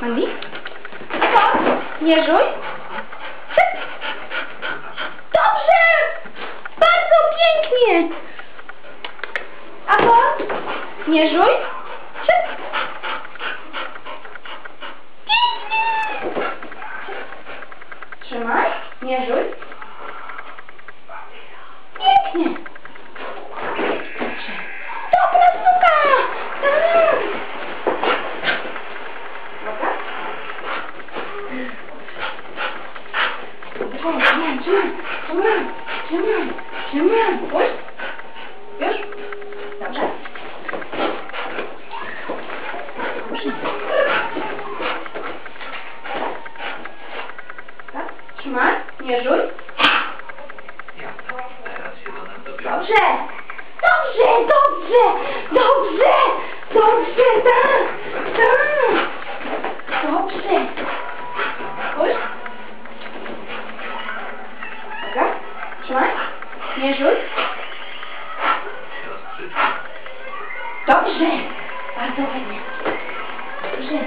Mandy? To? Nie żuj? Dobrze! Bardzo pięknie! A to? Nie żuj? Pięknie! Trzymaj, nie żuj. Pięknie! Trzymaj, trzymaj, trzymaj, trzymaj. Puść. Już? Dobrze. Dobrze. Tak? Trzymaj, nie dobiera. Dobrze! Dobrze, dobrze! Dobrze! Dobrze, tak! Tak! Dobrze! Spójrz. Trzymaj. Nie rzuć. Dobrze! Bardzo ładnie. Dobrze.